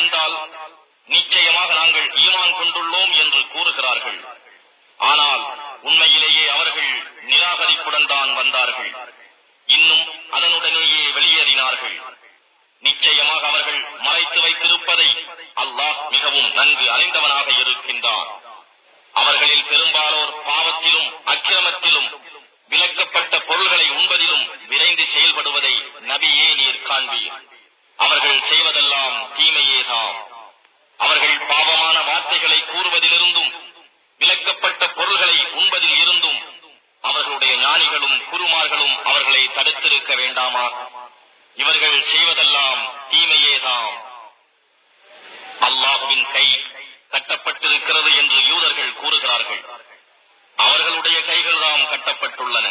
வந்தால் நிச்சயமாக நாங்கள் ஈமான் கொண்டுள்ளோம் என்று கூறுகிறார்கள். ஆனால் உண்மையிலேயே அவர்கள் நிராகரிப்புடன் தான் வந்தார்கள். இன்னும் அதனுடனேயே வெளியேறினார்கள். நிச்சயமாக அவர்கள் மறைத்து வைத்திருப்பதை அல்லாஹ் மிகவும் நன்கு அறிந்தவனாக இருக்கின்றான். அவர்களில் பெரும்பாலோர் பாவத்திலும் அக்கிரமத்திலும் விலக்கப்பட்ட பொருள்களை உண்பதிலும் விரைந்து செயல்படுவதை நபியே நீர் காண்பீர். அவர்கள் செய்வதெல்லாம் தீமையேதாம் அவர்கள் பாவமான வார்த்தைகளை கூறுவதிலிருந்தும் விலக்கப்பட்ட பொருள்களை உண்பதில் இருந்தும் அவர்களுடைய ஞானிகளும் அவர்களை தடுத்திருக்க வேண்டாமா? இவர்கள் செய்வதெல்லாம் தீமையேதாம். அல்லாஹுவின் கை கட்டப்பட்டிருக்கிறது என்று யூதர்கள் கூறுகிறார்கள். அவர்களுடைய கைகள் தாம் கட்டப்பட்டுள்ளன.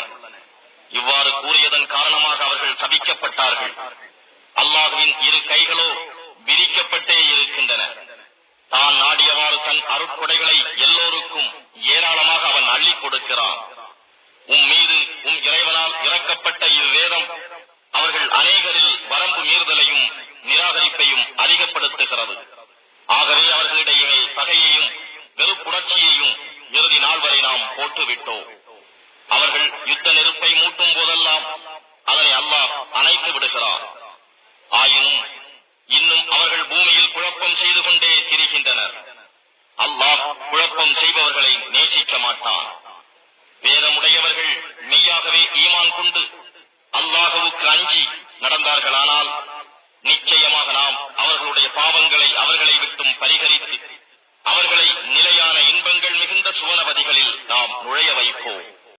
இவ்வாறு கூறியதன் காரணமாக அவர்கள் சபிக்கப்பட்டார்கள். அல்லாஹுவின் இரு கைகளோ விரிக்கப்பட்டே இருக்கின்றன. தான் நாடியவாறு தன் அருட்கொடைகளை எல்லோருக்கும் ஏராளமாக அவன் அள்ளி கொடுக்கிறான். உம் மீது உம் இறைவன் இறைவனால் இறக்கப்பட்ட இவ்வேதம் அவர்கள் அநேகரில் வரம்பு மீறுதலையும் நிராகரிப்பையும் அதிகப்படுத்துகிறது. ஆகவே அவர்களிடையே பகையையும் வெறுப்புணர்ச்சியையும் இறுதி நாள் வரை நாம் போட்டுவிட்டோம் அவர்கள் யுத்த நெருப்பை மூட்டும் போதெல்லாம் அதனை அல்லாஹ் அணைத்து விடுகிறார். ஆயினும் இன்னும் அவர்கள் பூமியில் குழப்பம் செய்து கொண்டே திரிகின்றனர். அல்லாஹ் குழப்பம் செய்பவர்களை மெய்யாகவே ஈமான் கொண்டு அல்லாஹுவுக்கு அஞ்சி நடந்தார்களானால் நிச்சயமாக நாம் அவர்களுடைய பாவங்களை அவர்களை விட்டும் பரிகரித்து அவர்களை நிலையான இன்பங்கள்